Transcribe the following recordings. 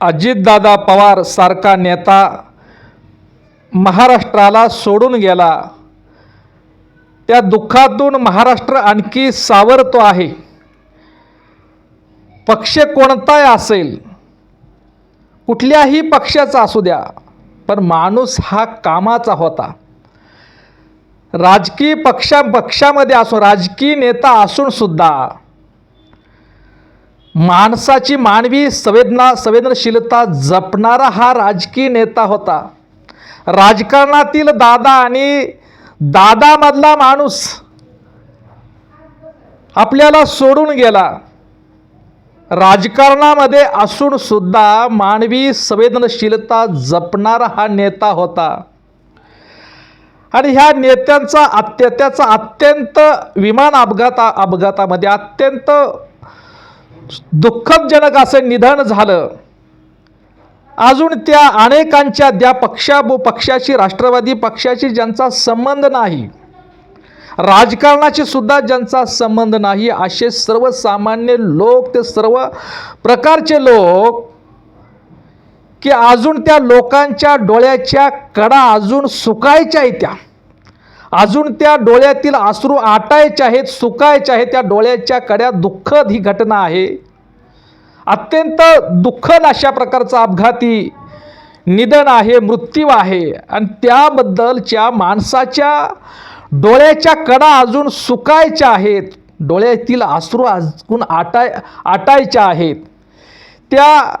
अजितदादा पवार सारखा नेता महाराष्ट्राला सोडून गेला. त्या दुःखातून महाराष्ट्र आणखी सावरतो आहे. पक्ष कोणताही असेल? कुठल्याही पक्षाचा असू द्या पण माणूस हा कामाचा होता. राजकीय पक्षा पक्षामध्ये असून राजकीय नेता असूनसुद्धा माणसाची मानवी संवेदना संवेदनशीलता जपणारा हा राजकीय नेता होता. राजकारणातील दादा आणि दादामधला माणूस आपल्याला सोडून गेला. राजकारणामध्ये असून सुद्धा मानवी संवेदनशीलता जपणारा हा नेता होता. आणि ह्या नेत्यांचा अत्य त्याचा अत्यंत विमान अपघाता अपघातामध्ये अत्यंत दुःखदजनक असं निधन झालं. अजून त्या अनेकांच्या त्या पक्षा पक्षाशी राष्ट्रवादी पक्षाशी ज्यांचा संबंध नाही. राजकारणाशी सुद्धा ज्यांचा संबंध नाही असे सर्वसामान्य लोक ते सर्व प्रकारचे लोक की अजून त्या लोकांच्या डोळ्याच्या कडा अजून सुकायच्या आहेत त्या. अजून त्या डोळ्यातील अश्रू आटायचे आहेत सुकायचे आहेत त्या डोळ्याच्या कड्या दुःखद ही घटना आहे. अत्यंत दुःखद अशा प्रकारचा अपघाती निधन आहे मृत्यू आहे. आणि त्याबद्दलच्या माणसाच्या डोळ्याच्या कडा अजून सुकायच्या आहेत. डोळ्यातील आसरू अजून आटाय आटायच्या आहेत. त्या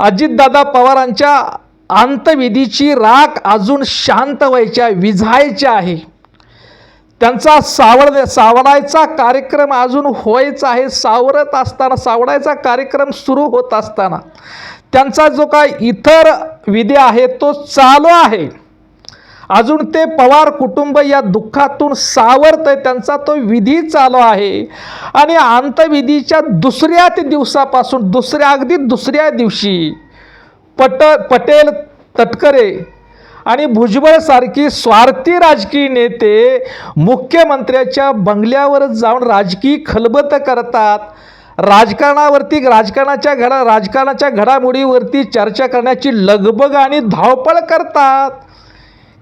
अजितदादा पवारांच्या अंतविधीची राख अजून शांत व्हायच्या विझायच्या आहे. त्यांचा सावड सावडायचा कार्यक्रम अजून व्हायचा आहे. सावरत असताना सावडायचा कार्यक्रम सुरू होत असताना त्यांचा जो काय इतर विधी आहे तो चालू आहे. अजून ते पवार कुटुंब या दुःखातून सावरत आहे त्यांचा तो विधी चालू आहे. आणि अंतविधीच्या दुसऱ्या ते दिवसापासून दुसऱ्या अगदी दुसऱ्या दिवशी पट पटेल तटकरे आणि भुजबळसारखी स्वार्थी राजकीय नेते मुख्यमंत्र्याच्या बंगल्यावर जाऊन राजकीय खलबत करतात. राजकारणावरती राजकारणाच्या घडा राजकारणाच्या घडामोडीवरती चर्चा करण्याची लगबग आणि धावपळ करतात.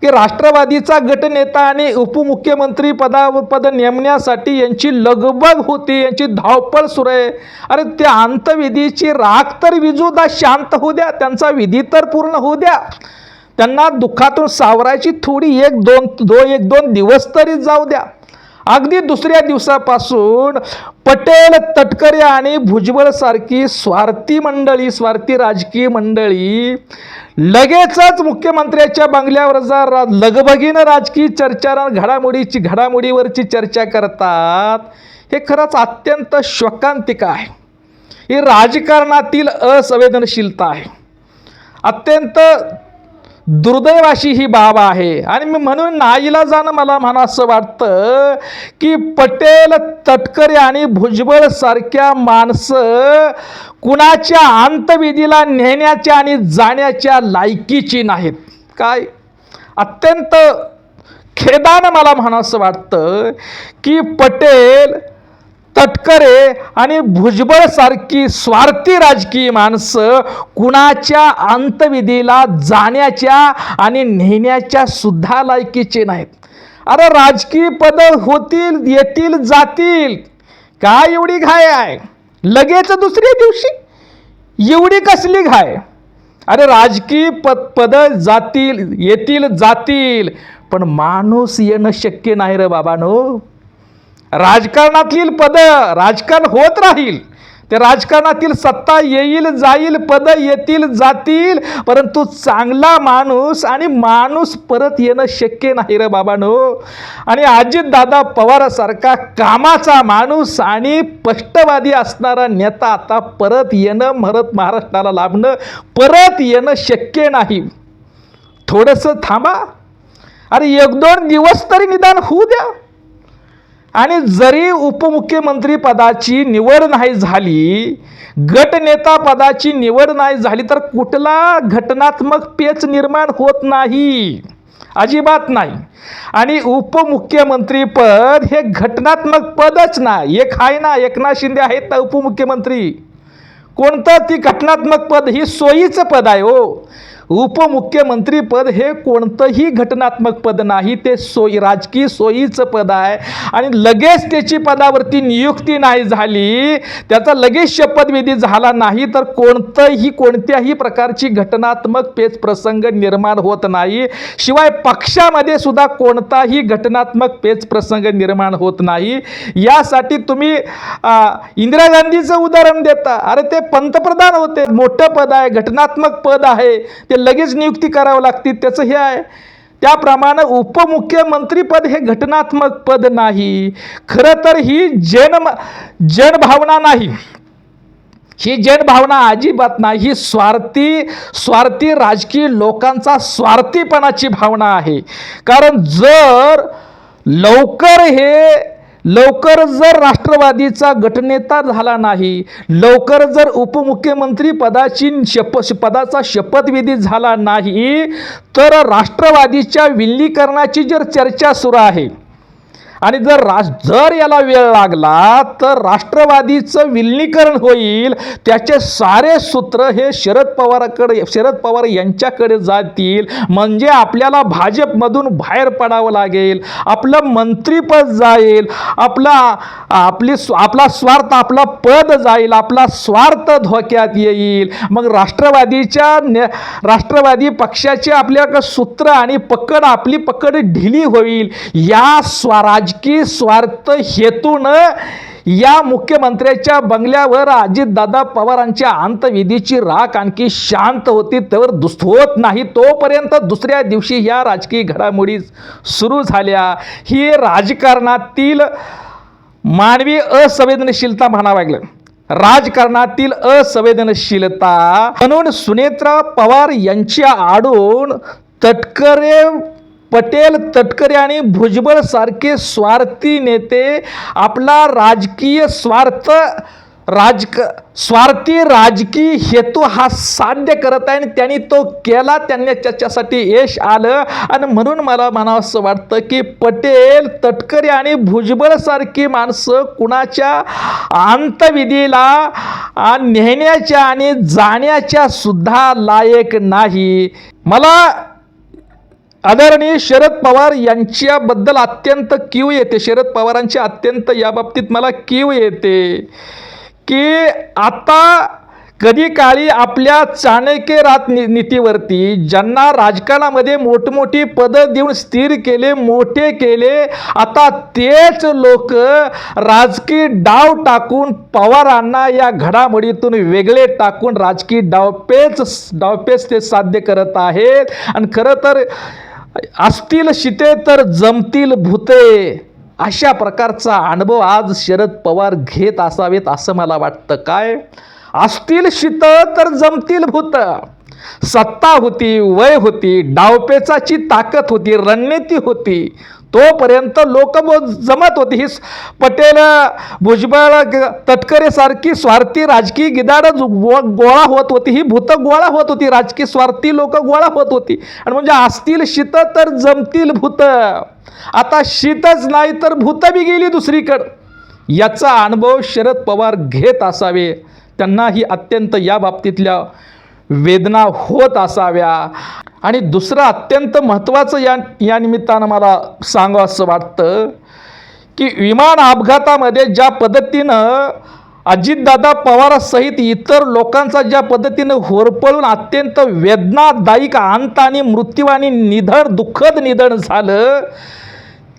की राष्ट्रवादीचा गटनेता आणि उपमुख्यमंत्री पदा पद नेमण्यासाठी यांची लगबग होती यांची धावपळ सुरू आहे. अरे त्या अंतविधीची राख तर विजूदा शांत होऊ द्या त्यांचा विधी तर पूर्ण होऊ द्या. त्यांना दुःखातून सावरायची थोडी एक दोन दो एक दोन दिवस तरी जाऊ द्या. अगदी दुसऱ्या दिवसापासून पटेल तटकरे आणि भुजबळसारखी स्वार्थी मंडळी स्वार्थी राजकीय मंडळी लगेचच मुख्यमंत्र्याच्या बंगल्यावर जा रा लगबगीनं राजकीय चर्चा घडामोडीची घडामोडीवरची चर्चा करतात. हे खरंच अत्यंत शोकांतिका आहे. ही राजकारणातील असंवेदनशीलता आहे. अत्यंत दुर्दैवाशी ही बाब आहे. आणि मी म्हणून नाईला जाणं मला म्हणा असं वाटतं की पटेल तटकरे आणि भुजबळ सारख्या माणसं कुणाच्या अंतविधीला नेण्याच्या आणि जाण्याच्या लायकीची नाहीत. काय? अत्यंत खेदानं मला म्हणा असं वाटतं की पटेल तटकरे आणि भुजबळसारखी स्वार्थी राजकीय माणसं कुणाच्या अंतविधीला जाण्याच्या आणि नेण्याच्या सुद्धा लायकीचे नाहीत. अरे राजकीय पद होतील येतील जातील. काय एवढी घाय आहे? लगेच दुसऱ्या दिवशी? एवढी कसली घाय अरे राजकीय पद पद जातील येतील जातील. पण माणूस येणं शक्य नाही रे बाबानो. राजकारणातील पद राजकारण होत राहील. ते राजकारणातील सत्ता येईल जाईल पद येतील जातील. परंतु चांगला माणूस आणि माणूस परत येणं शक्य नाही रे बाबानो. आणि अजितदादा पवारासारखा कामाचा माणूस आणि स्पष्टवादी असणारा नेता आता परत येणं मरत महाराष्ट्राला लाभणं परत येणं शक्य नाही. थोडंसं थांबा. अरे एक दोन दिवस तरी निदान होऊ द्या. आणि जरी उपमुख्यमंत्री पदाची निवड नाही झाली गटनेता पदाची निवड नाही झाली तर कुठला घटनात्मक पेच निर्माण होत नाही? अजिबात नाही. आणि उपमुख्यमंत्री पद हे घटनात्मक पदच ना एक आहे ना एकनाथ शिंदे आहेत ना उपमुख्यमंत्री. कोणतं ती घटनात्मक पद? ही सोयीचं पद आहे हो. उपमुख्यमंत्री पद हे कोणतंही घटनात्मक पद नाही ते सोयी राजकीय सोयीचं पद आहे. आणि लगेच त्याची पदावरती नियुक्ती नाही झाली त्याचा लगेच शपथविधी झाला नाही तर कोणतंही कोणत्याही प्रकारची घटनात्मक पेच प्रसंग निर्माण होत नाही. शिवाय पक्षामध्ये सुद्धा कोणताही घटनात्मक पेच प्रसंग निर्माण होत नाही. यासाठी तुम्ही इंदिरा गांधीचं उदाहरण देता. अरे ते पंतप्रधान होते. मोठं पद आहे घटनात्मक पद आहे. ते लगेच नियुक्ती करावं लागते त्याचं हे आहे. त्याप्रमाणे उपमुख्यमंत्रीपद हे घटनात्मक पद नाही. खरं तर ही जन जनभावना नाही. ही जनभावना अजिबात नाही. ही स्वार्थी स्वार्थी राजकीय लोकांचा स्वार्थीपणाची भावना आहे. कारण जर लवकर हे लवकर जर राष्ट्रवादीचा गटनेता झाला नाही लवकर जर उपमुख्यमंत्री पदाची शप पदाचा शपथविधी झाला नाही तर राष्ट्रवादीच्या विलीकरणाची जर चर्चा सुरू आहे आणि जर राज जर याला वेळ लागला तर राष्ट्रवादीचं विलिनीकरण होईल. त्याचे सारे सूत्र हे शरद पवाराकडे शरद पवार यांच्याकडे जातील. म्हणजे आपल्याला भाजपमधून बाहेर पडावं लागेल. आपलं मंत्रीपद जाईल. आपला आपली स्व- आपला स्वार्थ आपला पद जाईल. आपला स्वार्थ धोक्यात येईल. मग राष्ट्रवादीच्या राष्ट्रवादी पक्षाचे आपल्याकडे सूत्र आणि पकड आपली पकड ढिली होईल. या स्वराज राजकीय स्वार्थ हेतून या मुख्यमंत्र्याच्या बंगल्यावर अजितदादा पवारांच्या अंतविधीची राख आणखी शांत होती त्यावर दुस होत नाही. तोपर्यंत दुसऱ्या दिवशी या राजकीय घडामोडी सुरू झाल्या. ही राजकारणातील मानवी असंवेदनशीलता म्हणावं लागलं. राजकारणातील असंवेदनशीलता म्हणून सुनेत्रा पवार यांच्या आडून तटकरे पटेल तटकरे आणि भुजबळ सारखे स्वार्थी नेते आपला राजकीय स्वार्थ राजक स्वार्थी राजकीय हेतू हा साध्य करत आहे आणि त्यांनी तो केला त्यांनी त्याच्यासाठी यश आलं. आणि म्हणून मला म्हणावंसं वाटतं की पटेल तटकरे आणि भुजबळ सारखी माणसं कुणाच्या अंतविधीला नेण्याच्या आणि जाण्याच्या सुद्धा लायक नाही. मला आदरणीय शरद पवार यांच्याबद्दल अत्यंत कीव येते. शरद पवारांची अत्यंत या बाबतीत मला कीव येते की आता कधी काळी आपल्या चाणक्य रात नि नीतीवरती ज्यांना राजकारणामध्ये मोठमोठी पदं देऊन स्थिर केले मोठे केले आता तेच लोक राजकीय डाव टाकून पवारांना या घडामोडीतून वेगळे टाकून राजकीय डावपेच डावपेच ते साध्य करत आहेत. आणि खरं तर असतील शिते तर जमतील भूते. अशा प्रकारचा अनुभव आज शरद पवार घेत असावेत असं मला वाटतं. काय? असतील शीत तर जमतील भूत. सत्ता होती वय होती डावपेचाची ताकद होती रणनीती होती. तोपर्यंत लोक जमत होती. ही पटेल भुजबळ ग- तटकरे सारखी स्वार्थी राजकीय गिदाड गोळा होत होती. ही भूत गोळा होत होती. राजकीय स्वार्थी लोक गोळा होत होती. आणि म्हणजे असतील शीत तर जमतील भूत. आता शीतच नाही तर भूत बी गेली दुसरीकडं. याचा अनुभव शरद पवार घेत असावे. त्यांना ही अत्यंत या बाबतीतल्या वेदना होत असाव्या. आणि दुसरं अत्यंत महत्त्वाचं या या निमित्तानं मला सांगावं असं वाटतं की विमान अपघातामध्ये ज्या पद्धतीनं अजितदादा पवारासहित इतर लोकांचा ज्या पद्धतीनं होरपळून अत्यंत वेदनादायिक अंत आणि मृत्यू आणि निधन दुःखद निधन झालं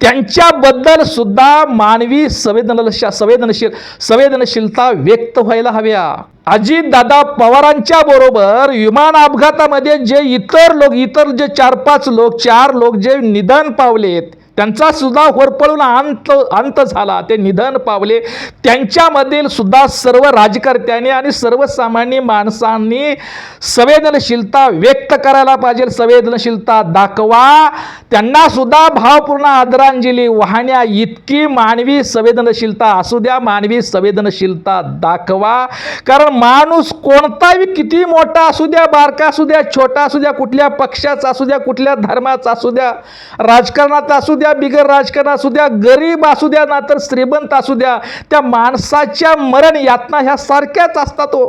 त्यांच्याबद्दल सुद्धा मानवी संवेदनशील संवेदनशील संवेदनशीलता व्यक्त व्हायला हव्या. अजितदादा पवारांच्या बरोबर विमान अपघातामध्ये जे इतर लोक इतर जे चार पाच लोक चार लोक जे निधन पावलेत त्यांचा सुद्धा होरपळून अंत अंत झाला. ते निधन पावले. त्यांच्यामधील सुद्धा सर्व राजकर्त्यांनी आणि सर्वसामान्य माणसांनी संवेदनशीलता व्यक्त करायला पाहिजे. संवेदनशीलता दाखवा. त्यांना सुद्धा भावपूर्ण आदरांजली. वाहण्या इतकी मानवी संवेदनशीलता असू द्या. मानवी संवेदनशीलता दाखवा. कारण माणूस कोणताही किती मोठा असू द्या बारका असू द्या छोटा असू द्या कुठल्या पक्षाचा असू द्या कुठल्या धर्माचा असू द्या राजकारणाचा असू द्या द्या बिगर राजकारण असू द्या गरीब असू द्या ना तर श्रीमंत असू द्या त्या माणसाच्या मरण यातना ह्या सारख्याच असतात हो.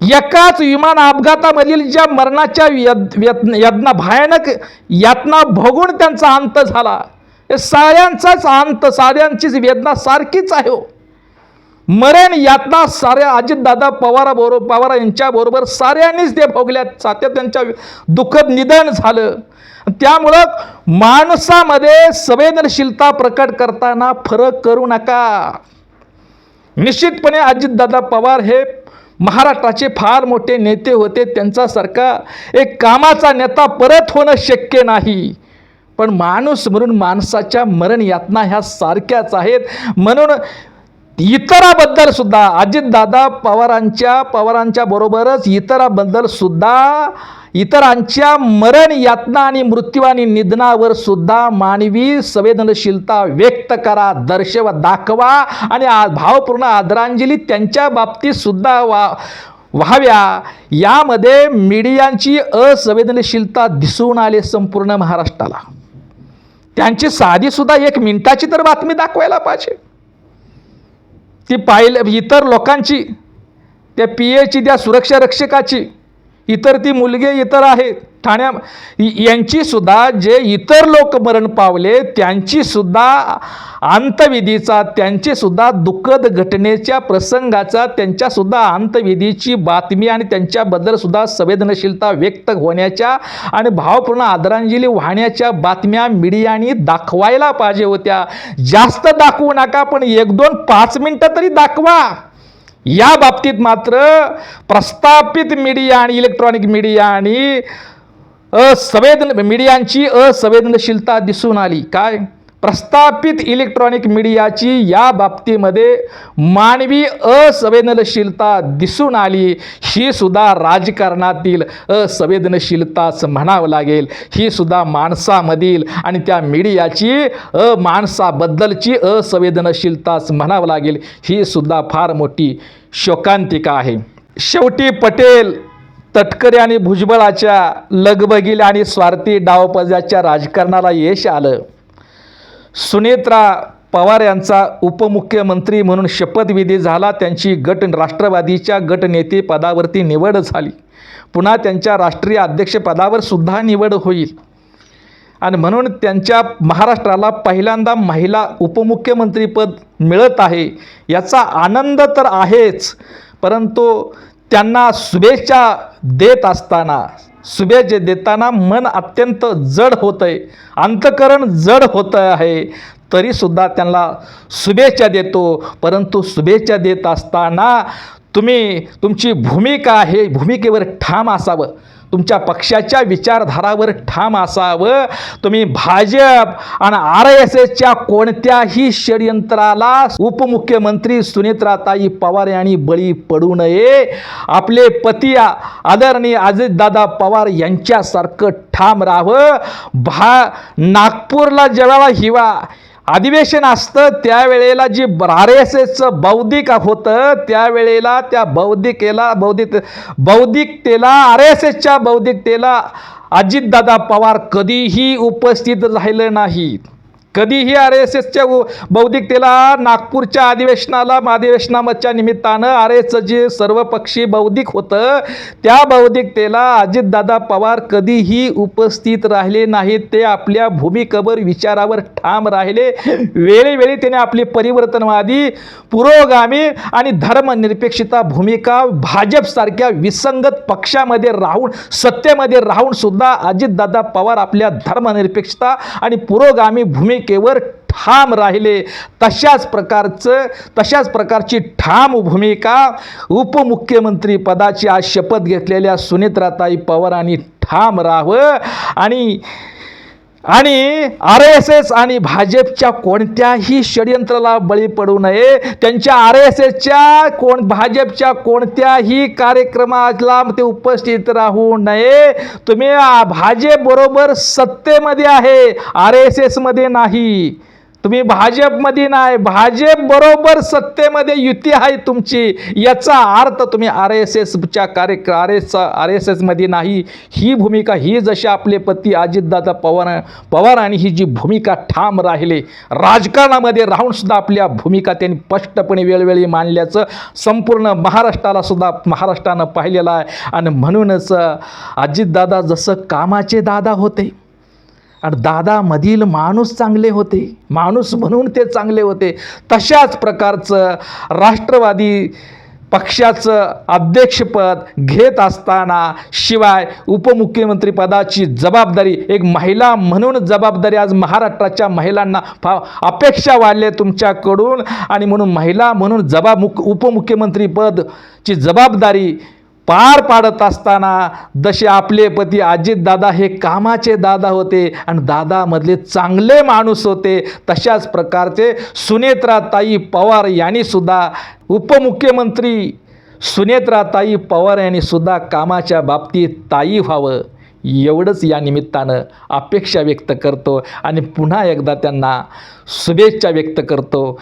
एकाच विमान अपघातामधील ज्या मरणाच्या यद यातना भयानक यातना भोगून त्यांचा अंत झाला. साऱ्यांचाच अंत साऱ्यांचीच वेदना सारखीच आहे हो. मरण यातना साऱ्या अजितदादा पवाराबरोबर पवार यांच्याबरोबर साऱ्यांनीच ते भोगल्यात. सात्या त्यांच्या दुःखद निधन झालं. त्यामुळं माणसामध्ये संवेदनशीलता प्रकट करताना फरक करू नका. निश्चितपणे अजितदादा पवार हे महाराष्ट्राचे फार मोठे नेते होते. त्यांच्यासारखा एक कामाचा नेता परत होणं शक्य नाही. पण माणूस म्हणून माणसाच्या मरण यातना ह्या सारख्याच आहेत. म्हणून इतराबद्दल सुद्धा अजितदादा पवारांच्या पवारांच्या बरोबरच इतराबद्दल सुद्धा इतरांच्या मरण यातना आणि मृत्यू आणि निधनावर सुद्धा मानवी संवेदनशीलता व्यक्त करा दर्शवा दाखवा आणि भावपूर्ण आदरांजली त्यांच्या बाबतीत सुद्धा वा व्हाव्या. यामध्ये मीडियांची असंवेदनशीलता दिसून आली संपूर्ण महाराष्ट्राला. त्यांची साधी सुद्धा एक मिनिटाची तर बातमी दाखवायला पाहिजे. ती पाहिलं इतर लोकांची त्या पी एची त्या सुरक्षा रक्षकाची इतर ती मुलगे इतर आहेत. ठाण्या यांचीसुद्धा जे इतर लोक मरण पावले त्यांचीसुद्धा अंतविधीचा त्यांचीसुद्धा दुःखद घटनेच्या प्रसंगाचा त्यांच्यासुद्धा अंतविधीची बातमी आणि त्यांच्याबद्दलसुद्धा संवेदनशीलता व्यक्त होण्याच्या आणि भावपूर्ण आदरांजली वाहण्याच्या बातम्या मीडियाने दाखवायला पाहिजे होत्या. जास्त दाखवू नका पण एक दोन पाच मिनटं तरी दाखवा. या बाबतीत मात्र प्रस्थापित मीडिया आणि इलेक्ट्रॉनिक मीडिया आणि असंवेदन मीडियांची असंवेदनशीलता दिसून आली. काय? प्रस्थापित इलेक्ट्रॉनिक मीडियाची या बाबतीमध्ये मानवी असंवेदनशीलता दिसून आली. ही सुद्धा राजकारणातील असंवेदनशीलताच म्हणावं लागेल. ही सुद्धा माणसामधील आणि त्या मीडियाची अ माणसाबद्दलची असंवेदनशीलताच म्हणावं लागेल. ही सुद्धा फार मोठी शोकांतिका आहे. शेवटी पटेल तटकरे आणि भुजबळाच्या लगबगील आणि स्वार्थी डावपजाच्या राजकारणाला यश आलं. सुनेत्रा पवार यांचा उपमुख्यमंत्री म्हणून शपथविधी झाला. त्यांची गट राष्ट्रवादीच्या गटनेतेपदावरती निवड झाली. पुन्हा त्यांच्या राष्ट्रीय अध्यक्षपदावर सुद्धा निवड होईल. आणि म्हणून त्यांच्या महाराष्ट्राला पहिल्यांदा महिला उपमुख्यमंत्रीपद मिळत आहे याचा आनंद तर आहेच. परंतु त्यांना शुभेच्छा देत असताना शुभेच्छा देताना मन अत्यंत जड होतं आहे अंतकरण जड होतं आहे तरीसुद्धा त्यांना शुभेच्छा देतो. परंतु शुभेच्छा देत असताना तुम्ही तुमची भूमिका आहे भूमिकेवर ठाम असावं. तुमच्या पक्षाच्या विचारधारावर ठाम असावं. तुम्ही भाजप आणि आर एस एसच्या कोणत्याही षडयंत्राला उपमुख्यमंत्री सुनेत्राताई पवार यांनी बळी पडू नये. आपले पती आदरणीय अजितदादा पवार यांच्यासारखं ठाम राहावं. भा नागपूरला जेव्हा हिवा अधिवेशन असतं त्यावेळेला जी आर एस एसचं बौद्धिक होतं त्यावेळेला त्या बौद्धिकेला बौद्धिक बौद्धिकतेला आर एस एसच्या बौद्धिकतेला अजितदादा पवार कधीही उपस्थित राहिलं नाहीत. कधीही आर एस एसच्या बौद्धिकतेला नागपूरच्या अधिवेशनाला अधिवेशनाच्या निमित्तानं आर एसचं जे सर्वपक्षी बौद्धिक होतं त्या बौद्धिकतेला अजितदादा पवार कधीही उपस्थित राहिले नाहीत. ते आपल्या भूमिकेवर विचारावर ठाम राहिले. वेळीवेळी त्याने आपली परिवर्तनवादी पुरोगामी आणि धर्मनिरपेक्षता भूमिका भाजपसारख्या विसंगत पक्षामध्ये राहून सत्तेमध्ये राहून सुद्धा अजितदादा पवार आपल्या धर्मनिरपेक्षता आणि पुरोगामी भूमिका भूमिकेवर ठाम राहिले. तशाच प्रकारचं तशाच प्रकारची ठाम भूमिका उपमुख्यमंत्री पदाची आज शपथ घेतलेल्या सुनेत्राताई पवारांनी ठाम राहावं आणि आणि आर एस एस आणि भाजपच्या कोणत्याही षडयंत्राला बळी पडू नये. त्यांच्या आर एस एसच्या कोण भाजपच्या कोणत्याही कार्यक्रमाला ते उपस्थित राहू नये. तुम्ही भाजप बरोबर सत्तेमध्ये आहे आर एस एसमध्ये नाही. तुम्ही भाजपमध्ये नाही भाजप बरोबर सत्तेमध्ये युती आहे तुमची. याचा अर्थ तुम्ही आर एस एसच्या कार्य आर एस आर एस एसमध्ये नाही. ही भूमिका ही जशी आपले पती अजितदादा पवार पवार आणि ही जी भूमिका ठाम राहिले राजकारणामध्ये राहूनसुद्धा आपल्या भूमिका त्यांनी स्पष्टपणे वेळोवेळी मांडल्याचं संपूर्ण महाराष्ट्राला सुद्धा महाराष्ट्रानं पाहिलेलं आहे. आणि म्हणूनच अजितदादा जसं कामाचे दादा होते आणि दादामधील माणूस चांगले होते. माणूस म्हणून ते चांगले होते. तशाच प्रकारचं राष्ट्रवादी पक्षाचं अध्यक्षपद घेत असताना शिवाय उपमुख्यमंत्रीपदाची जबाबदारी एक महिला म्हणून जबाबदारी आज महाराष्ट्राच्या महिलांना फा अपेक्षा वाढल्या तुमच्याकडून. आणि म्हणून महिला म्हणून जबाब मुख उपमुख्यमंत्रीपदची जबाबदारी पार पाडत असताना जसे आपले पती अजितदादा हे कामाचे दादा होते आणि दादामधले चांगले माणूस होते तशाच प्रकारचे सुनेत्राताई पवार यांनी सुद्धा उपमुख्यमंत्री सुनेत्राताई पवार यांनी सुद्धा कामाच्या बाबतीत ताई व्हावं. एवढंच या निमित्तानं अपेक्षा व्यक्त करतो आणि पुन्हा एकदा त्यांना शुभेच्छा व्यक्त करतो.